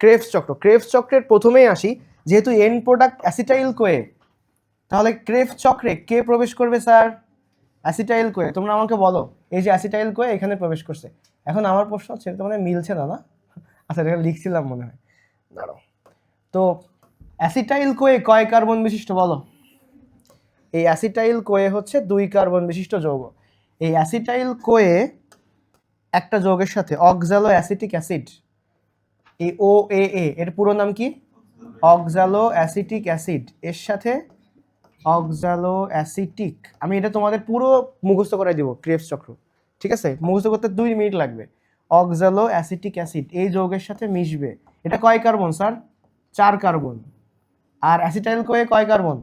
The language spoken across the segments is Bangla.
ক্রেভস চক্র। ক্রেভস চক্রের প্রথমেই আসি, যেহেতু এন প্রোডাক্ট অ্যাসিটাইল কোয়ে তাহলে ক্রেভ চক্রে কে প্রবেশ করবে, স্যার? অ্যাসিটাইল কোয়ে তোমরা আমাকে বলো, এই যে অ্যাসিটাইল কোয়ে এখানে প্রবেশ করছে। এখন আমার প্রশ্ন হচ্ছে তো মানে মিলছে না না? আচ্ছা এটা লিখছিলাম মনে হয়। দাঁড়াও। তো অ্যাসিটাইল কোয়ে কয় কার্বন বিশিষ্ট, বলো? এই অ্যাসিটাইল কোয়ে হচ্ছে দুই কার্বন বিশিষ্ট যৌগ। এই অ্যাসিটাইল কোয়ে একটা যৌগের সাথে অক্সালো অ্যাসিটিক অ্যাসিড এই ও এ এর পুরো নাম কি? অক্সালো অ্যাসিটিক অ্যাসিড এর সাথে অক্সালো অ্যাসিটিক আমি এটা তোমাদের পুরো মুখস্থ করে দিব ক্রেপস চক্র। ঠিক আছে? মুখস্থ করতে দুই মিনিট লাগবে। অক্সালো অ্যাসিটিক অ্যাসিড এই যৌগের সাথে মিশবে। এটা কয় কার্বন, স্যার? চার কার্বন। আর অ্যাসিটাইল কোয়ে কয় কার্বন?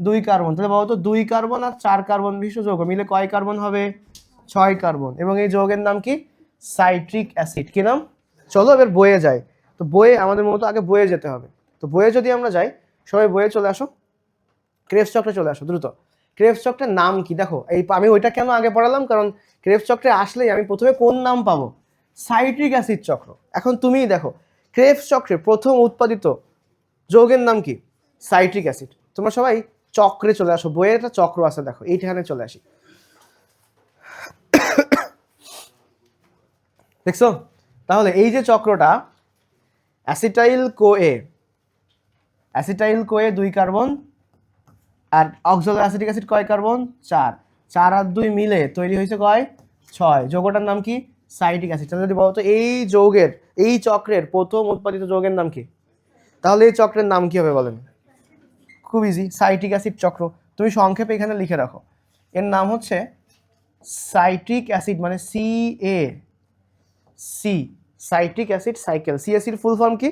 দুই কার্বন। তাহলে বলতো দুই কার্বন আর চার কার্বন বিশিষ্ট যৌগ মিলে কয় কার্বন হবে? ছয় কার্বন। এবং এই যৌগের নাম কি? সাইট্রিক অ্যাসিড কি নাম? চলো এবার বয়ে যায় তো বয়ে আমাদের মতো আগে বয়ে যেতে হবে। তো বয়ে যদি আমরা যাই, সবাই বয়ে চলে আসো ক্রেপস চক্রে চলে আসো, দ্রুত। ক্রেপস চক্রের নাম কি? দেখো, এই আমি ওইটা কেন আগে পড়ালাম? কারণ ক্রেপস চক্রে আসলেই আমি প্রথমে কোন নাম পাবো? সাইট্রিক অ্যাসিড চক্র। এখন তুমিই দেখো ক্রেপস চক্রে প্রথম উৎপাদিত যৌগের নাম কি? Citric acid. তোমরা সবাই চক্রে চলে আসো, বইয়ের একটা চক্র আছে, দেখো, এইখানে চলে আসি। দেখছ? তাহলে এই যে চক্রটা অ্যাসিটাইল কোয়ে অ্যাসিটাইল কোয়ে দুই কার্বন আর অক্সলো অ্যাসিটিক অ্যাসিড কয় কার্বন? চার। চার আর দুই মিলে তৈরি হয়েছে কয়? ছয়। যৌগটার নাম কি? Citric acid. তাহলে যদি বলতো এই যৌগের, এই চক্রের প্রথম উৎপাদিত যৌগের নাম কি? তাহলে এই চক্রের নাম কি হবে বলেন? খুব ইজি সাইটিক অ্যাসিড চক্র। তুমি সংক্ষেপে এখানে লিখে রাখো। এর নাম হচ্ছে সাইট্রিক অ্যাসিড মানে C A C citric acid cycle. সিএসির full form কি?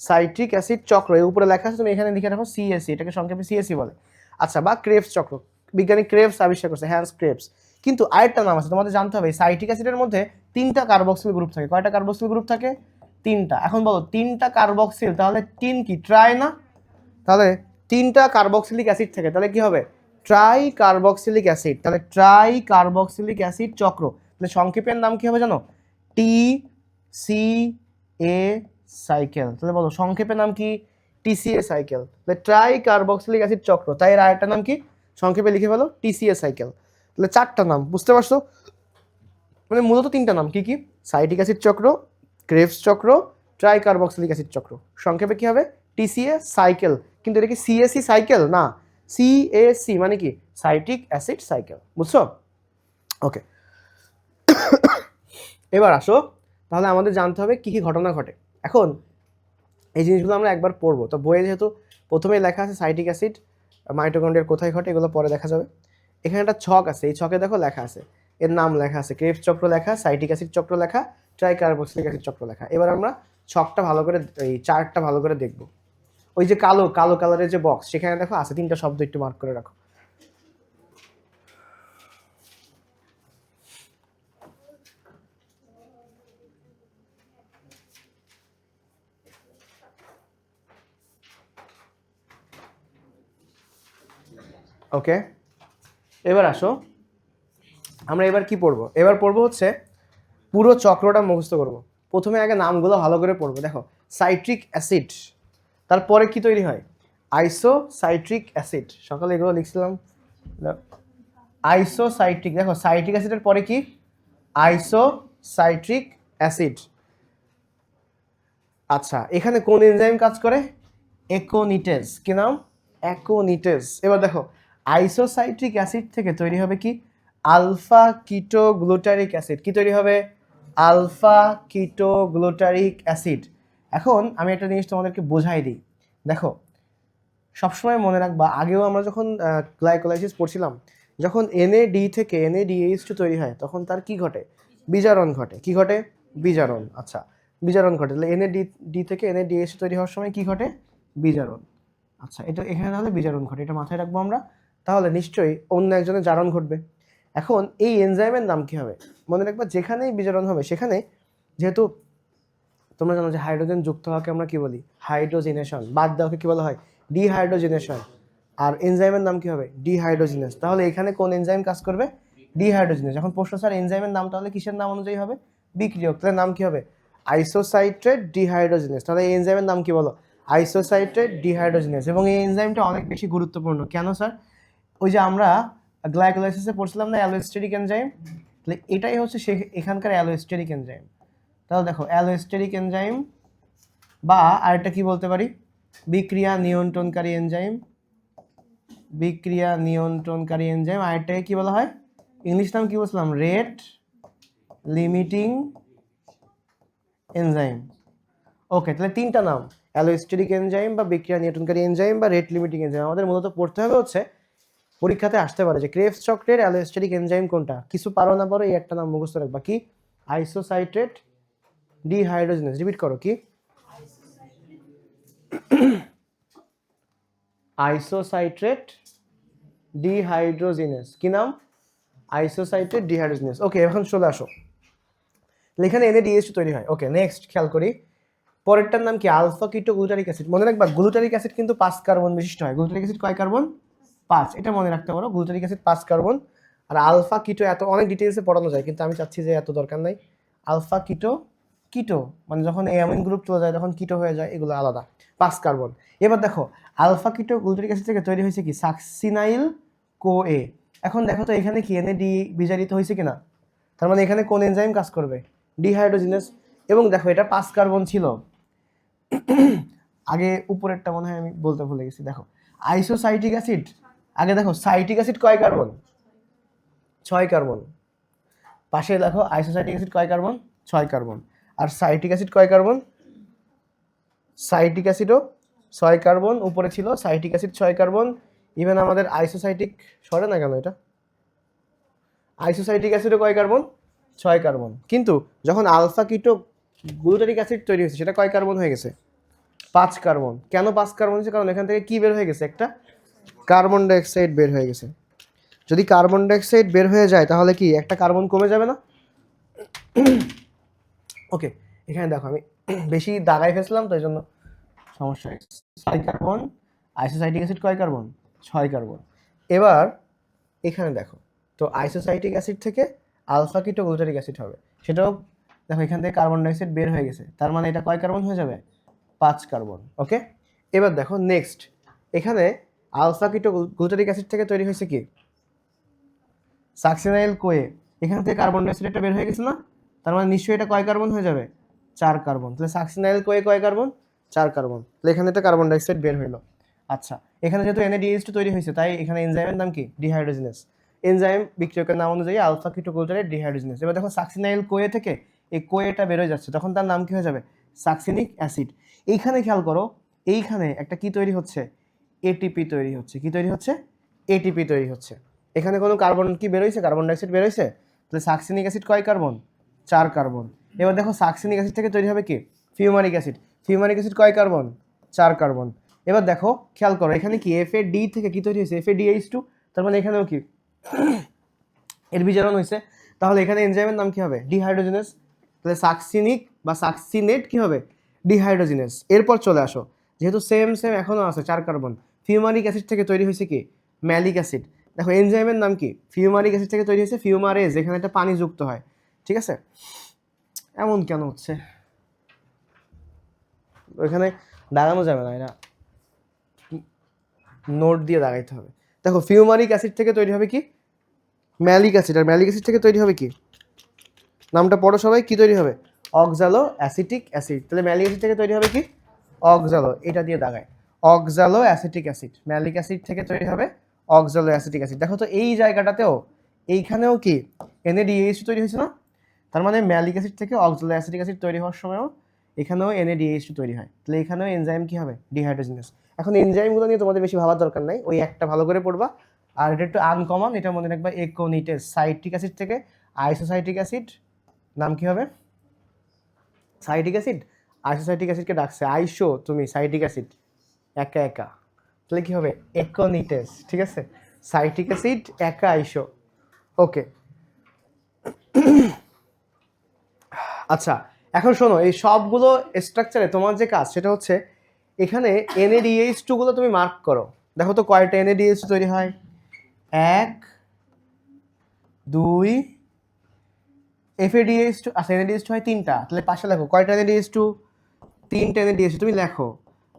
সাইট্রিক অ্যাসিড চক্র। এর উপরে লেখা আছে, তুমি এখানে লিখে রাখো সিএসি এটাকে সংক্ষেপে সিএসি বলে। আচ্ছা বা ক্রেপস চক্র। বিজ্ঞানী ক্রেপস আবিষ্কার করছে হ্যান্স ক্রেপস কিন্তু আরেকটা নাম আছে, তোমাদের জানতে হবে সাইট্রিক অ্যাসিডের মধ্যে তিনটা কার্বক্সিল গ্রুপ থাকে। কয়টা কার্বক্সিল গ্রুপ থাকে? তিনটা। এখন বলো, তিনটা কার্বক্সিল তাহলে তিন কি? ট্রাই না? তাহলে তিনটা কার্বক্সিলিক অ্যাসিড থাকে, তাহলে কি হবে? ট্রাই কার্বক্সিলিক অ্যাসিড তাহলে ট্রাই কার্বক্সিলিক অ্যাসিড চক্র। তাহলে সংক্ষেপের নাম কি হবে জানো? টি সি এ সাইকেল তাহলে বলো সংক্ষেপের নাম কি? টিসিএ সাইকেল তাহলে ট্রাই কার্বক্সিলিক অ্যাসিড চক্র। তাই এর আরেকটা নাম কি? সংক্ষেপে লিখে ফেলো টিসিএ সাইকেল তাহলে চারটা নাম, বুঝতে পারছ? মানে মূলত তিনটা নাম, কি কি? সাইটিক অ্যাসিড চক্র ক্রেভস চক্র ট্রাই কার্বক্সিলিক অ্যাসিড চক্র। সংক্ষেপে কি হবে? টিসিএ সাইকেল কিন্তু এটা কি সিএসি সাইকেল না সিএসি মানে কি? সাইটিক অ্যাসিড সাইকেল বুঝছ? ওকে এবার আসো। তাহলে আমাদের জানতে হবে কী কী ঘটনা ঘটে। এখন এই জিনিসগুলো আমরা একবার পড়ব। তো বইয়ে যেহেতু প্রথমেই লেখা আছে সাইটিক অ্যাসিড মাইটোকন্ড্রিয়ার কোথায় ঘটে, এগুলো পরে দেখা যাবে। এখানে একটা ছক আছে, এই ছকে দেখো লেখা আছে। এর নাম লেখা আছে ক্রেভ চক্র লেখা সাইটিক অ্যাসিড চক্র লেখা, ট্রাইকার্বক্সিলিক অ্যাসিড চক্র লেখা। এবার আমরা ছকটা ভালো করে, এই চার্টটা ভালো করে দেখব। ওই যে কালো কালো কালারের যে বক্স সেখানে দেখো আছে তিনটা শব্দ, একটু মার্ক করে রাখো। ওকে? এবার আসো। আমরা এবার কি পড়ব? এবার পড়ব হচ্ছে পুরো চক্রটা মুখস্থ করব। প্রথমে আগে নামগুলো ভালো করে পড়ব। দেখো, সাইট্রিক অ্যাসিড। তারপরে কি তৈরি হয়? আইসো সাইট্রিক অ্যাসিড। সকালে এগুলো লিখছিলাম। আইসো সাইট্রিক দেখো, সাইট্রিক অ্যাসিডের পরে কি? আইসো সাইট্রিক অ্যাসিড। আচ্ছা এখানে কোন এনজাইম কাজ করে? একোনিটেজ। কি নাম? একোনিটেজ। এবার দেখো আইসোসাইট্রিক অ্যাসিড থেকে তৈরি হবে কি? Alpha keto glutaric acid. কি তৈরি হবে? Alpha keto glutaric acid. এখন আমি একটা জিনিস তোমাদেরকে বোঝাই দিই। দেখো সবসময় মনে রাখবা আগেও আমরা যখন গ্লাইকোলাইসিস পড়ছিলাম যখন এনএডি থেকে এনএডিএইচ টু তৈরি হয় তখন তার কি ঘটে? বিজারণ। ঘটে। কি ঘটে? বিজারণ। আচ্ছা বিজারণ ঘটে। তাহলে এনএডি ডি থেকে এনএডিএইচ তৈরি হওয়ার সময় কি ঘটে? বিজারণ। আচ্ছা এটা এখানে তাহলে বিজারণ ঘটে। এটা মাথায় রাখব আমরা। তাহলে নিশ্চয়ই অন্য একজনের জারণ ঘটবে। এখন এই এনজাইমের নাম কি হবে? মনে রাখবা যেখানেই বিজারণ হবে, সেখানে যেহেতু তোমরা জানো যে হাইড্রোজেন যুক্ত হওয়াকে আমরা কি বলি? হাইড্রোজেনেশন। বাদ দেওয়াকে কি বলা হয়? ডিহাইড্রোজেনেশন। আর এনজাইমের নাম কি হবে? ডিহাইড্রোজিনেস। তাহলে এখানে কোন এনজাইম কাজ করবে? ডিহাইড্রোজিনেস। এখন প্রশ্ন, স্যার, এনজাইমের নাম তাহলে কিসের নাম অনুযায়ী হবে? বিক্রিয়ক। তাহলে নাম কি হবে? Isocitrate dehydrogenase. তাহলে এই এনজাইমের নাম কি বলো? Isocitrate dehydrogenase. এবং এই এনজাইমটা অনেক বেশি গুরুত্বপূর্ণ। কেন, স্যার? ওই যে আমরা গ্লাইকোলাইসিসে পড়ছিলাম না অ্যালোস্টেরিক এনজাইম? তাহলে এটাই হচ্ছে সে এখানকার অ্যালোস্টেরিক এনজাইম। তাহলে দেখো, অ্যালোস্টেরিক এনজাইম বা আরেকটা কি বলতে পারি? বিক্রিয়া নিয়ন্ত্রণকারী এনজাইম। বিক্রিয়া নিয়ন্ত্রণকারী এনজাইম, আরেকটাকে কি বলা হয়? ইংলিশ নাম কি বলছিলাম? Rate limiting enzyme. ওকে, তাহলে তিনটা নাম, অ্যালোস্টেরিক এনজাইম বা বিক্রিয়া নিয়ন্ত্রণকারী এনজাইম বা রেট লিমিটিং এনজাইম। আমাদের মূলত পড়তে হবে হচ্ছে পরীক্ষাতে আসতে পারে যে ক্রেফস চক্রের অ্যালোস্টেরিক এনজাইম কোনটা? কিছু পারো না পারো, এই একটা নাম মুখস্থ রাখবা। কি? আইসোসাইট্রেট ডিহাইড্রোজেনেস। রিপিট করো, কি? Isocitrate dehydrogenase. কি নাম? আইসোসাইট্রেট ডিহাইড্রোজিনেস। ওকে, এখন চলে আসো। এখানে এনে ডিএসটি তৈরি হয়। ওকে নেক্সট খেয়াল করি। পরেরটার নাম কি? Alpha keto glutaric acid. মনে রাখবা, গ্লুটারিক অ্যাসিড কিন্তু পাঁচ কার্বন বিশিষ্ট হয়। গ্লুটারিক অ্যাসিড কয় কার্বন? পাঁচ, এটা মনে রাখতে পারো। গ্লুটারিক অ্যাসিড পাঁচ কার্বন। আর আলফা, কিটো, এত অনেক ডিটেলসে পড়ানো যায়, কিন্তু আমি চাচ্ছি যে এত দরকার নাই। আলফা, কিটো কিটো মানে যখন অ্যামিন গ্রুপ চলে যায়, তখন কিটো হয়ে যায়, এগুলো আলাদা, পাঁচ কার্বন। এবার দেখো, আলফা, কিটো, গ্লুটারিক অ্যাসিড থেকে তৈরি হয়েছে কি? Succinyl co A. এখন দেখো তো, এখানে কি এনে ডি বিজারিত হয়েছে কিনা? তার মানে এখানে কোন এনজাইম কাজ করবে? ডিহাইড্রোজিনাস এবং দেখো, এটা পাঁচ কার্বন ছিল। আগে উপরেরটা মনে হয় আমি বলতে ভুলে গেছি। দেখো আইসোসাইটিক অ্যাসিড আগে দেখো সাইটিক অ্যাসিড কয় কার্বন? ছয় কার্বন। পাশে দেখো আইসোসাইটিক অ্যাসিড কয় কার্বন? ছয় কার্বন। আর সাইটিক অ্যাসিড কয় কার্বন? সাইটিক অ্যাসিডও ছয় কার্বন, উপরে ছিল সাইটিক অ্যাসিড ছয় কার্বন। ইভেন আমাদের আইসোসাইটিক সরে না কেন এটা? আইসোসাইটিক অ্যাসিডও কয় কার্বন? ছয় কার্বন। কিন্তু যখন আলফা কিটো গ্লুটারিক অ্যাসিড তৈরি হয়েছে, সেটা কয় কার্বন হয়ে গেছে? পাঁচ কার্বন। কেন পাঁচ কার্বন হয়েছে? কারণ এখান থেকে কী বের হয়ে গেছে? একটা কার্বন ডাইঅক্সাইড বের হয়ে গেছে। যদি কার্বন ডাইঅক্সাইড বের হয়ে যায়, তাহলে কি একটা কার্বন কমে যাবে না? ওকে এখানে দেখো, আমি বেশি দাগাই ফেলছিলাম, তো এই জন্য সমস্যা ছয় কার্বন, আইসোসাইটিক অ্যাসিড কয় কার্বন? ছয় কার্বন। এবার এখানে দেখো, তো আইসোসাইটিক অ্যাসিড থেকে আলফা কিটো গ্লুটারিক অ্যাসিড হবে। সেটাও দেখো, এখান থেকে কার্বন ডাইঅক্সাইড বের হয়ে গেছে। তার মানে এটা কয় কার্বন হয়ে যাবে? পাঁচ কার্বন ওকে এবার দেখো নেক্সট এখানে আলফা কিটো গ্লুটারিক অ্যাসিড থেকে তৈরি হয়েছে কি? Succinyl CoA. এখান থেকে কার্বন ডাইঅক্সাইড একটা বের হয়ে গেছে না? তার মানে নিশ্চয়ই এটা কয় কার্বন হয়ে যাবে? চার কার্বন। তাহলে সাকসিনাইল কোয়ে কয় কার্বন? চার কার্বন। তাহলে এখানে একটা কার্বন ডাইঅক্সাইড বের হইল। আচ্ছা এখানে যেহেতু এনএডিএইচ তৈরি হয়েছে, তাই এখানে এনজাইমের নাম কি? ডিহাইড্রোজিনেস এনজাইম বিক্রিয়কের নাম অনুযায়ী আলফা কিটোগ্লুটারেট ডিহাইড্রোজিনেস এবার দেখো সাকসিনাইল কোয়ে থেকে এই কোয়েটা বেরোয় যাচ্ছে, তখন তার নাম কি হয়ে যাবে? Succinic acid. এইখানে খেয়াল করো, এইখানে একটা কি তৈরি হচ্ছে? এটিপি তৈরি হচ্ছে। কি তৈরি হচ্ছে? এটিপি তৈরি হচ্ছে। এখানে কোনো কার্বন কি বেরোইছে কার্বন ডাইঅক্সাইড বেরোইছে তাহলে সাকসিনিক অ্যাসিড কয় কার্বন? চার কার্বন। এবার দেখো সাকসিনিক অ্যাসিড থেকে তৈরি হবে কি? Fumaric acid. ফিউমারিক অ্যাসিড কয় কার্বন? চার কার্বন। এবার দেখো, খেয়াল করো, এখানে কি এফ এ ডি থেকে কি তৈরি হয়েছে? F A D H two তার মানে এখানেও কি? এর বিজারণ হয়েছে তাহলে এখানে এনজাইমের নাম কি হবে? ডিহাইড্রোজেনেস তাহলে সাকসিনিক বা সাকসিনেট কি হবে? ডিহাইড্রোজিনাস এরপর চলে আসো। যেহেতু সেম সেম এখনও আছে, চার কার্বন। ফিউমারিক অ্যাসিড থেকে তৈরি হয়েছে কি? Malic acid. দেখো, এনজাইমের নাম কি? ফিউমারিক অ্যাসিড থেকে তৈরি হয়েছে ফিউমারেজ এখানে একটা পানি যুক্ত হয়। ঠিক আছে? এমন কেন হচ্ছে? ওইখানে দাঁড়ানো যাবে না এটা নোট দিয়ে দাগাইতে হবে। দেখো, ফিউমারিক অ্যাসিড থেকে তৈরি হবে কি? Malic acid. আর ম্যালিক অ্যাসিড থেকে তৈরি হবে কি? নামটা পড়ো সবাই, কি তৈরি হবে? Oxaloacetic acid. তাহলে ম্যালিক অ্যাসিড থেকে তৈরি হবে কি? অক্সালো। এটা দিয়ে দাগায় oxaloacetic acid, malic acid থেকে তৈরি হবে অক্সালো অ্যাসিটিক অ্যাসিড। দেখো তো এই জায়গাটাতেও, এইখানেও কি এনএডিএইচ তৈরি হয়েছে না তার মানে ম্যালিক অ্যাসিড থেকে অক্সালো অ্যাসিটিক অ্যাসিড তৈরি হওয়ার সময়ও এখানেও এনএডিএইচ তৈরি হয়। তাহলে এখানেও এনজাইম কি হবে? ডিহাইড্রোজিনাস এখন এনজাইমগুলো নিয়ে তোমাদের বেশি ভাবার দরকার নাই, ওই একটা ভালো করে পড়বা। আর এটা একটু আনকমন এটা মনে রাখবা একোনিটেস সাইট্রিক অ্যাসিড থেকে আইসোসাইটিক অ্যাসিড নাম কি হবে? সাইটিক অ্যাসিড আইসোসাইটিক অ্যাসিডকে ডাকছে। আইসো, তুমি সাইটিক অ্যাসিড একা একা। তাহলে কি হবে? একোনিটেস, ঠিক আছে? সাইটিক অ্যাসিড একা আইসো। ওকে। আচ্ছা এখন শোনো, এই সবগুলো স্ট্রাকচারে তোমার যে কাজ, সেটা হচ্ছে এখানে এনএডিএইচ টুগুলো তুমি মার্ক করো। দেখো তো কয়টা এনএডিএইচ তৈরি হয়? এক, দুই F A D H two আচ্ছা N A D H two হয় তিনটা। তাহলে পাশে লেখো, কয়টা এনএডিএস টু তিনটা এনএডিএস তুমি লেখো।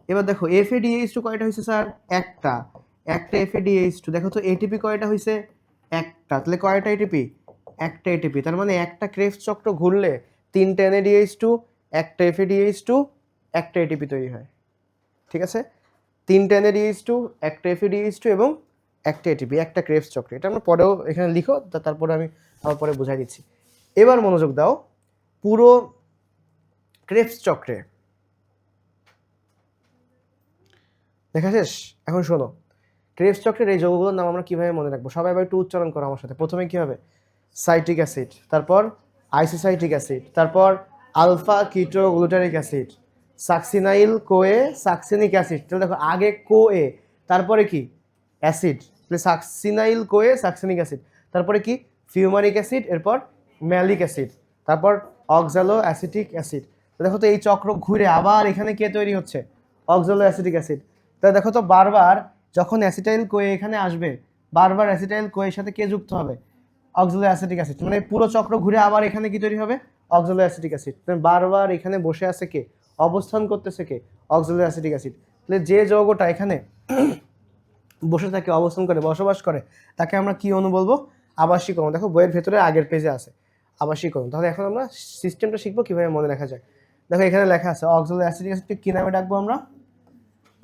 এবার দেখো এফ এ ডিএস টু কয়টা হয়েছে স্যার? একটা। একটা এফ এ ডিএস টু দেখো তো এটিপি কয়টা হয়েছে? একটা। তাহলে কয়টা এটিপি একটা এটিপি তার মানে একটা ক্রেফ চক্র ঘুরলে তিনটা এনএডিএস টু একটা এফ এ ডিএস টু একটা এটিপি তৈরি হয়। ঠিক আছে? তিনটা এনএডিএস টু একটা এফ এ ডিএস টু এবং একটা এটিপি একটা ক্রেফ চক্র। এটা আমরা পরেও এখানে লিখো তারপরে আমি আবার পরে বোঝাই দিচ্ছি। এবার মনোযোগ দাও, পুরো ক্রেফস চক্রে দেখা শেষ? এখন শোনো। ক্রেফস চক্রের এই যৌগগুলোর নাম আমরা কীভাবে মনে রাখব? সবাই একটু উচ্চারণ করো আমার সাথে। প্রথমে কী হবে? সাইট্রিক অ্যাসিড তারপর আইসোসাইট্রিক অ্যাসিড তারপর alpha keto glutaric acid succinyl CoA succinic acid তাহলে দেখো, আগে কোয়ে তারপরে কি? অ্যাসিড তাহলে সাকসিনাইল কোয়ে সাকসিনিক অ্যাসিড তারপরে কি? ফিউমারিক অ্যাসিড এরপর ম্যালিক অ্যাসিড তারপর অক্সালো অ্যাসিটিক অ্যাসিড দেখো তো এই চক্র ঘুরে আবার এখানে কে তৈরি হচ্ছে? অক্সালো অ্যাসিটিক অ্যাসিড তা দেখো তো বারবার যখন অ্যাসিটাইল কোয়ে এখানে আসবে, বারবার অ্যাসিটাইল কোয়ের সাথে কে যুক্ত হবে? অক্সালো অ্যাসিটিক অ্যাসিড মানে পুরো চক্র ঘুরে আবার এখানে কি তৈরি হবে? অক্সালো অ্যাসিটিক অ্যাসিড বারবার এখানে বসে আছে কে? অবস্থান করতেছে কে? অক্সালো অ্যাসিটিক অ্যাসিড তাহলে যে যৌগটা এখানে বসে থাকে, অবস্থান করে, বসবাস করে, তাকে আমরা কি অণু বলব? আবাসিক অণু। দেখো বইয়ের ভেতরে আগের পেজে আছে, আবাসিক অণু। তাহলে এখন আমরা সিস্টেমটা শিখব কীভাবে মনে রাখা যায়। দেখো এখানে লেখা আছে অক্সালো অ্যাসিটিক অ্যাসিডকে কি নামে ডাকবো আমরা?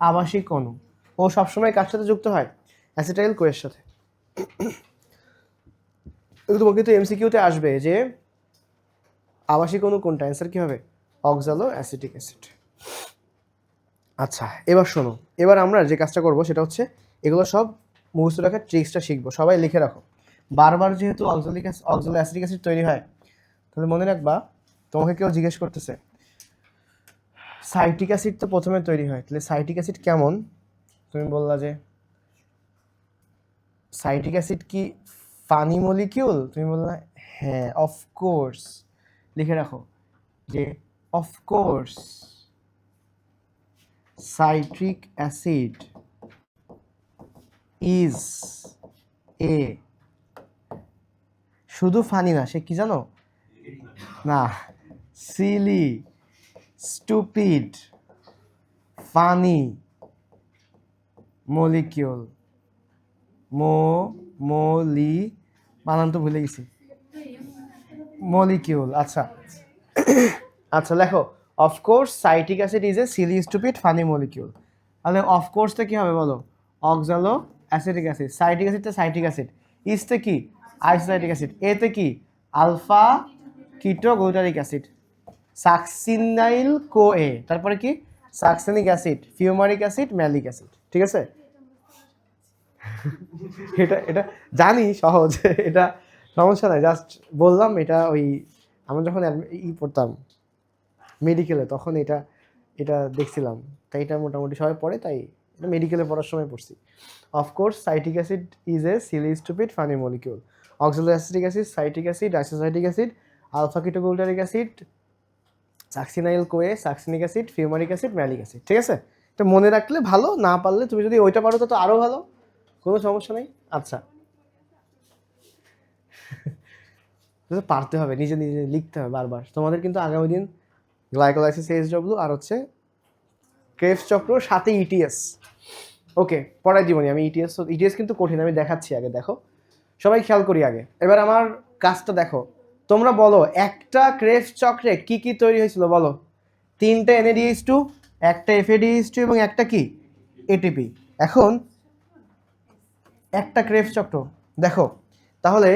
আবাসিক অণু। ও সবসময় কার সাথে যুক্ত হয়? অ্যাসিটাইল কোয়ের সাথে। তোমাকে কিন্তু এমসিকিউতে আসবে যে আবাসিক অণু কোনটা? অ্যান্সার কি হবে? অক্সালো অ্যাসিটিক অ্যাসিড আচ্ছা এবার শোনো। এবার আমরা যে কাজটা করব সেটা হচ্ছে এগুলো সব মুখস্থ রাখার ট্রিক্সটা শিখব। সবাই লিখে রাখো। বারবার যেহেতু অক্সালিক অক্সালো অ্যাসিডিক অ্যাসিড তৈরি হয়, তাহলে মনে রাখবা তোমাকে কেউ জিজ্ঞেস করতেছে সাইটিক অ্যাসিড তো প্রথমে তৈরি হয়। তাহলে সাইটিক অ্যাসিড কেমন? তুমি বললা যে সাইটিক অ্যাসিড কি ফানি মলিকিউল? তুমি বললা হ্যাঁ অফকোর্স লিখে রাখো যে of course citric acid is a শুধু ফানি না, সে কি জানো? না সিলি স্টুপিড, ফানি, মলিকিউল, মো, মলি, বানান তো ভুলে গেছি। মলিকিউল আচ্ছা। আচ্ছা লেখো। Of course citric acid is a silly stupid funny molecule তাহলে অফকোর্সটা কি হবে বলো? অক্সালো অ্যাসিটিক অ্যাসিড সাইটিক অ্যাসিডটা সাইটিক অ্যাসিড ইসতে কি? আইসোসাইটিক অ্যাসিড এতে কি? Alpha keto glutaric acid succinyl co A তারপরে কি? Succinic acid, fumaric acid, malic acid, ঠিক আছে? এটা এটা জানি সহজ, এটা সমস্যা নাই জাস্ট বললাম এটা ওই, আমরা যখন ই পড়তাম মেডিকেলে তখন এটা এটা দেখছিলাম, তাই এটা মোটামুটি সবাই পড়ে, তাই এটা মেডিকেলে পড়ার সময় পড়ছি। Of course citric acid is a silly stupid funny molecule oxaloacetic acid citric acid isocitric acid alpha ketoglutaric acid succinyl CoA succinic acid fumaric acid malic acid ঠিক আছে? এটা মনে রাখলে ভালো, না পারলে তুমি যদি ওইটা পারো তো তো আরও ভালো। কোনো সমস্যা নেই? আচ্ছা। তো পারতে হবে, নিজে নিজে লিখতে হবে বারবার। তোমাদের কিন্তু আগামী দিন গ্লাইকোলাইসিস এইচ ডব্লিউ আর হচ্ছে ক্রেফ চক্র, সাথে ইটিএস ওকে পড়াই দিবনি আমি ইটিএস ইটিএস কিন্তু কঠিন, আমি দেখাচ্ছি আগে, দেখো। সবাই খেয়াল করি আগে। এবার আমার কাজটা দেখো। তোমরা বলো, একটা ক্রেফ চক্রে কি কি তৈরি হয়েছিল বলো? তিনটা N A D H two একটা F A D H two এবং একটা কি? এটিপি এখন একটা ক্রেফ চক্র। দেখো, তাহলে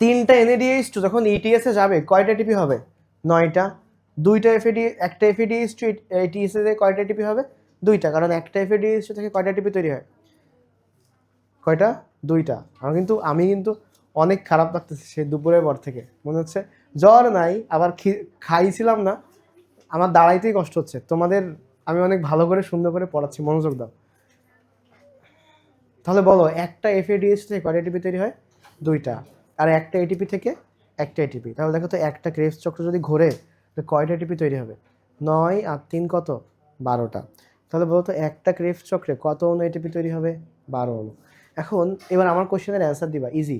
তিনটা এনএডিএস টু যখন ইটিএসে যাবে, কয়টা টিপি হবে? নয়টা। দুইটা এফএডি একটা এফএডিএস টু এটিএস এ কয়টা টিপি হবে? দুইটা, কারণ একটা এফএডিএস টু থেকে কয়টা টিপি তৈরি হয়? কয়টা? দুইটা। আমার কিন্তু, আমি কিন্তু অনেক খারাপ লাগতেছে সে দুপুরের পর থেকে। মনে হচ্ছে জ্বর নাই, আবার খাইছিলাম না। আমার দাঁড়াইতেই কষ্ট হচ্ছে। তোমাদের আমি অনেক ভালো করে, সুন্দর করে পড়াচ্ছি, মনোযোগ দাও। তাহলে বলো, একটা এফএডিএস থেকে কয়টা এটিপি তৈরি হয়? দুইটা। আর একটা এটিপি থেকে একটা এটিপি তাহলে দেখো তো, একটা ক্রেফ চক্র যদি ঘোরে তো কয়টা এটিপি তৈরি হবে? নয় আর তিন কত? বারোটা। তাহলে বলো তো, একটা ক্রেফ চক্রে কত অণু এটিপি তৈরি হবে? বারো অণু এখন এবার আমার কোশ্চেনের অ্যান্সার দিবা। ইজি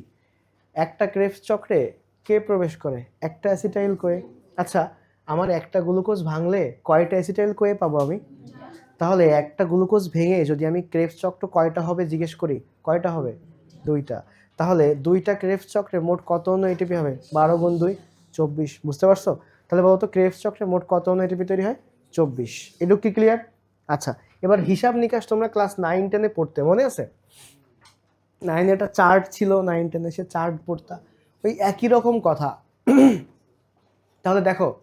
একটা ক্রেফ চক্রে কে প্রবেশ করে? একটা অ্যাসিটাইল কোয়ে। আচ্ছা আমার একটা গ্লুকোজ ভাঙলে কয়টা অ্যাসিটাইল কোয়ে পাবো আমি? তাহলে একটা গ্লুকোজ ভেঙে যদি আমি ক্রেপস চক্র কয়টা হবে জিজ্ঞেস করি? কয়টা হবে? দুইটা। তাহলে দুইটা ক্রেপস চক্রে মোট কত অন্য এটিপি হবে? বারো গুণ দুই, চব্বিশ। বুঝতে পারছ? তাহলে বলতো ক্রেপস চক্রে মোট কত অণু এটিপি তৈরি হয়? চব্বিশ। এটুকু কি ক্লিয়ার আচ্ছা এবার হিসাব নিকাশ তোমরা ক্লাস নাইন টেনে পড়তে, মনে আছে? নাইনে একটা চার্ট ছিল নাইন টেনে সে চার্ট পড়তা। ওই একই রকম কথা। তাহলে দেখো,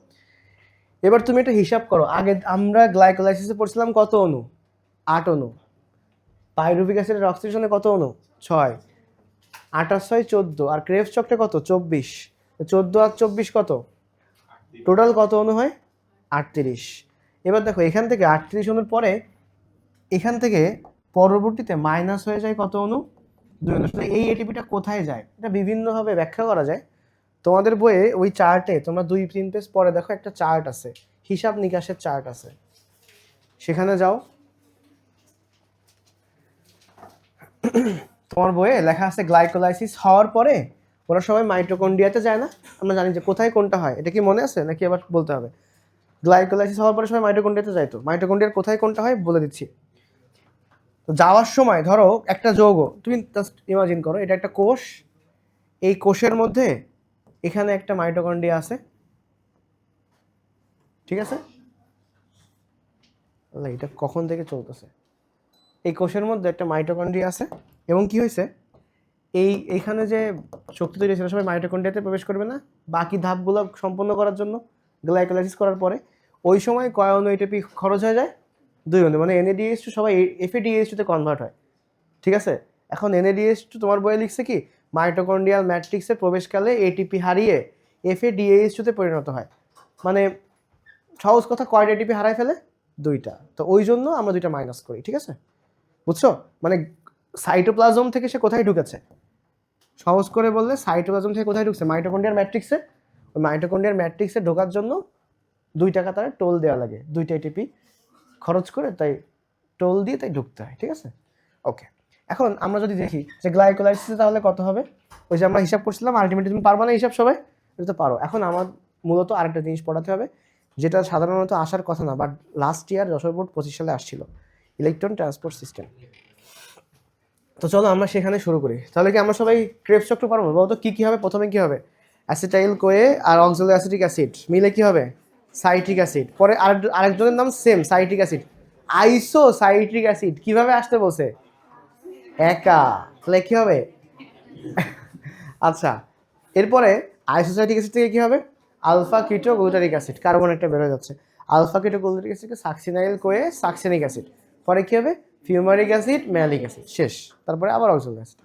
এবার তুমি একটা হিসাব করো। আগে আমরা গ্লাইকোলাইসিসে পড়ছিলাম কত অণু? আট অণু। পাইরুভিক অ্যাসিডের অক্সিজেশনে কত অণু? ছয়। আঠাশ, ছয়, চোদ্দ। আর ক্রেফ চক্রে কত? চব্বিশ। চোদ্দ আর চব্বিশ কত? টোটাল কত অণু হয়? আটত্রিশ। এবার দেখো, এখান থেকে আটত্রিশ অণুর পরে, এখান থেকে পরবর্তীতে মাইনাস হয়ে যায় কত অণু? এই এটিপিটা কোথায় যায়? এটা বিভিন্নভাবে ব্যাখ্যা করা যায়। তোমাদের বইয়ে ওই চার্টে তোমরা দুই, তিন পেজ পরে দেখো একটা চার্ট আছে। হিসাব নিকাশের চার্ট আছে। সেখানে যাও। তোমার বইয়ে লেখা আছে গ্লাইকোলাইসিস হওয়ার পরে ওরা সবাই মাইটোকন্ড্রিয়াতে যায় না? আমরা জানি যে কোথায় কোনটা হয়। এটা কি মনে আছে? নাকি আবার বলতে হবে? গ্লাইকোলাইসিস হওয়ার পরে সবাই মাইটোকন্ড্রিয়াতে যায় তো? মাইটোকন্ড্রিয়ার কোথায় কোনটা হয়? বলে দিচ্ছি। তো যাওয়ার সময় ধরো একটা যৌগ, তুমি জাস্ট ইমাজিন করো, এটা একটা কোষ, এই কোষের মধ্যে এখানে একটা মাইটোকন্ড্রিয়া আছে। ঠিক আছে? এটা কখন থেকে চলতেছে? এই কোষের মধ্যে একটা মাইটোকন্ড্রিয়া আছে এবং কি হয়েছে? এই এইখানে যে শক্তি তৈরি সেটা সবাই মাইটোকন্ড্রিয়াতে প্রবেশ করবে না। বাকি ধাপগুলো সম্পন্ন করার জন্য গ্লাইকোলাইসিস করার পরে। ওই সময় কয় অণু এটিপি খরচ হয়ে যায়। দুই অণু মানে N A D H two সবাই এফএডিএস টুতে কনভার্ট হয়, ঠিক আছে? এখন এনএডিএস টু তোমার বইয়ে লিখছে কি? মাইটোকন্ড্রিয়াল ম্যাট্রিক্সের প্রবেশকালে এটিপি হারিয়ে এফএডিএস টুতে পরিণত হয়। মানে সহজ কথা কয়টা এটিপি হারায় ফেলে? দুইটা। তো ওই জন্য আমরা দুইটা মাইনাস করি, ঠিক আছে? বুঝছ? মানে সাইটোপ্লাজম থেকে সে কোথায় ঢুকেছে? সহজ করে বললে সাইটোপ্লাজম থেকে কোথায় ঢুকছে? মাইটোকন্ড্রিয়ার ম্যাট্রিক্সে ওই মাইটোকন্ড্রিয়ার ম্যাট্রিক্সে ঢোকার জন্য দুই টাকা তারা টোল দেওয়া লাগে, দুইটা এটিপি খরচ করে তাই টোল দিয়ে তাই ঢুকতে হয়, ঠিক আছে? ওকে এখন আমরা যদি দেখি যে গ্লাইকোলাইসিসে তাহলে কত হবে? ওই যে আমরা হিসাব করছিলাম আলটিমেটলি তুমি পারব না হিসাব সবাই? তো পারো। এখন আমার মূলত আরেকটা জিনিস পড়াতে হবে, যেটা সাধারণত আসার কথা না but last year Jessore board পঁচিশ সালে আসছিল ইলেকট্রন ট্রান্সপোর্ট সিস্টেম তো চলো আমরা সেখানে শুরু করি। তাহলে কি আমরা সবাই ক্রেপস চক্র পারব? বলতো কী কী হবে? প্রথমে কী হবে? অ্যাসিটাইল কোয়ে আর অক্সিলো অ্যাসিটিক অ্যাসিড মিলে কী হবে? Citric acid. পরে আরেক আরেকজনের নাম same, citric acid. Isocitric acid, কীভাবে আসতে বলছে? একা। তাহলে কি হবে? আচ্ছা এরপরে আইসোসাইটিক অ্যাসিড থেকে কি হবে? Alpha keto glutaric acid, carbon একটা বেরো যাচ্ছে। আলফা কিটো গ্লুটারিক অ্যাসিডকে সাকসিনাইল কোয়ে সাকসেনিক অ্যাসিড। পরে কি হবে? Fumaric acid, malic acid. শেষ। তারপরে আবার অক্সিলিক অ্যাসিড।